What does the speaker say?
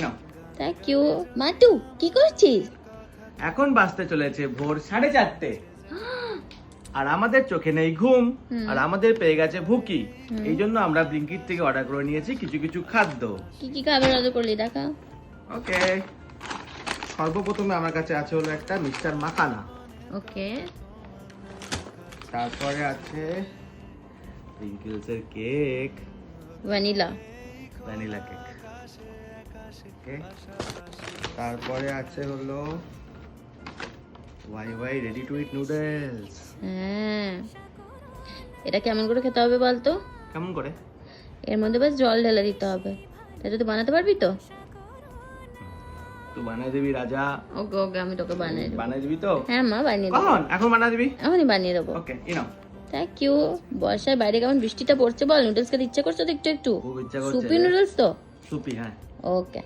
Now thank you মাটু কি করছিস? এখন বাজতে চলেছে ভোর সাড়ে চারটে। আর আমাদের চোখে নেই ঘুম আর আমাদের পেয়ে গেছে ভুকি। এই জন্য আমরা ব্লিঙ্কিট থেকে অর্ডার করে নিয়েছি কিছু কিছু খাদ্য। কি কি খাবার অর্ডার করলি দেখা। ওকে। সর্বপ্রথমে আমার কাছে আছে হলো একটা মিস্টার মাখানা ওকে। তারপরে আছে প্রিঙ্কেলসের cake. Vanilla. Vanilla cake. Okay তারপরে আছে হলো Wai Wai ready to eat noodles হ্যাঁ। এটা কেমন করে খেতে হবে বলতো? কেমন করে? এর মধ্যে বাস জল ঢেলে দিতে হবে। তাহলে তুই বানাতে পারবি তো? তুই বানিয়ে দিবি রাজা। ওকে ওকে আমি তোকে বানিয়ে দেবো। বানিয়ে দিবি তো? হ্যাঁ মা বানিয়ে দেবো। কখন? এখন বানিয়ে দিবি? এখনই বানিয়ে দেবো। ওকে ইনাও থ্যাংক ইউ বর্ষায় বাইরে কেমন বৃষ্টিটা পড়ছে বল? নুডলস খেতে ইচ্ছা করছে তো একটু একটু? সুপি নুডলস তো? সুপি হ্যাঁ। ওকে